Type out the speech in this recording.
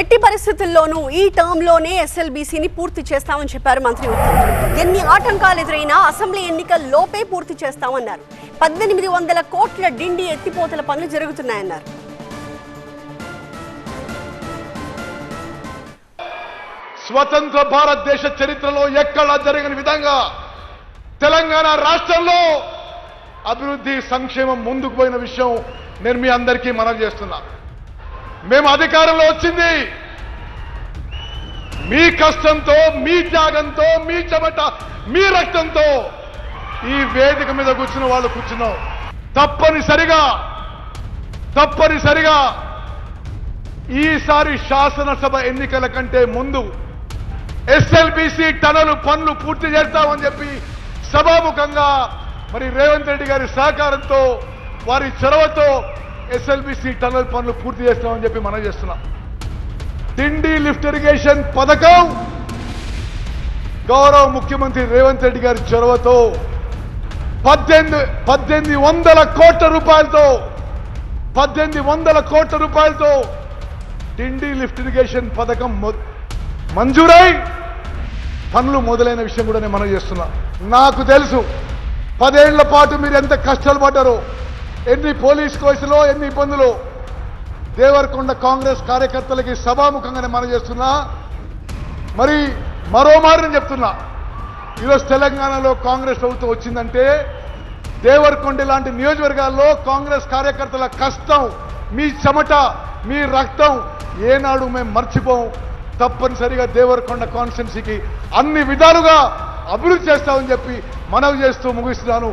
ఎట్టి పరిస్థితుల్లోనూ ఈ టర్మ్లోనే ఎస్ఎల్బీసీని పూర్తి చేస్తామని చెప్పారు మంత్రి ఉత్తమ్. ఎన్ని ఆటంకాలు ఎదురైనా అసెంబ్లీ ఎన్నికల్లోపే పూర్తి చేస్తామన్నారు. పద్దెనిమిది వందల కోట్ల డిండి ఎత్తిపోతల పనులు జరుగుతున్నాయన్నారు. స్వతంత్ర భారతదేశ చరిత్రలో ఎక్కడా జరిగిన విధంగా తెలంగాణ రాష్ట్రంలో అభివృద్ధి సంక్షేమం ముందుకు పోయిన విషయం నేను మీ అందరికీ మనం చేస్తున్నాను మేము అధికారంలో వచ్చింది. మీ కష్టంతో మీ త్యాగంతో మీ చెమట మీ రక్తంతో ఈ వేదిక మీద కూర్చున్న వాళ్ళు కూర్చున్నాం. తప్పనిసరిగా తప్పనిసరిగా ఈసారి శాసనసభ ఎన్నికల కంటే ముందు ఎస్ఎల్బిసి టనలు పనులు పూర్తి చేస్తామని చెప్పి సభాముఖంగా మరి రేవంత్ రెడ్డి గారి సహకారంతో వారి చొరవతో ఎస్ఎల్బిసి టనల్ పనులు పూర్తి చేస్తామని చెప్పి మనం చేస్తున్నాం. తిండి లిఫ్ట్ ఇరిగేషన్ పథకం! గౌరవ ముఖ్యమంత్రి రేవంత్ రెడ్డి గారి చొరవతో పద్దెనిమిది పద్దెనిమిది వందల కోట్ల రూపాయలతో పద్దెనిమిది వందల కోట్ల రూపాయలతో టిండి లిఫ్ట్ ఇరిగేషన్ పథకం మంజూరై! పనులు మొదలైన విషయం కూడా నేను మనం చేస్తున్నా. నాకు తెలుసు పదేళ్ళ పాటు మీరు ఎంత కష్టాలు పడ్డారో ఎన్ని పోలీస్ కేసులో ఎన్ని ఇబ్బందులు. దేవరకొండ కాంగ్రెస్ కార్యకర్తలకి సభాముఖంగానే మనం చేస్తున్నా. మరి మరోమారి నేను చెప్తున్నా. ఈరోజు తెలంగాణలో కాంగ్రెస్ ప్రభుత్వం వచ్చిందంటే దేవరకొండ లాంటి నియోజకవర్గాల్లో కాంగ్రెస్ కార్యకర్తల కష్టం మీ చెమట మీ రక్తం ఏనాడు మేము మర్చిపోం. తప్పనిసరిగా దేవరకొండ కాన్స్టిట్యున్సీకి అన్ని విధాలుగా అభివృద్ధి చేస్తామని చెప్పి మనవి చేస్తూ ముగిస్తున్నాను.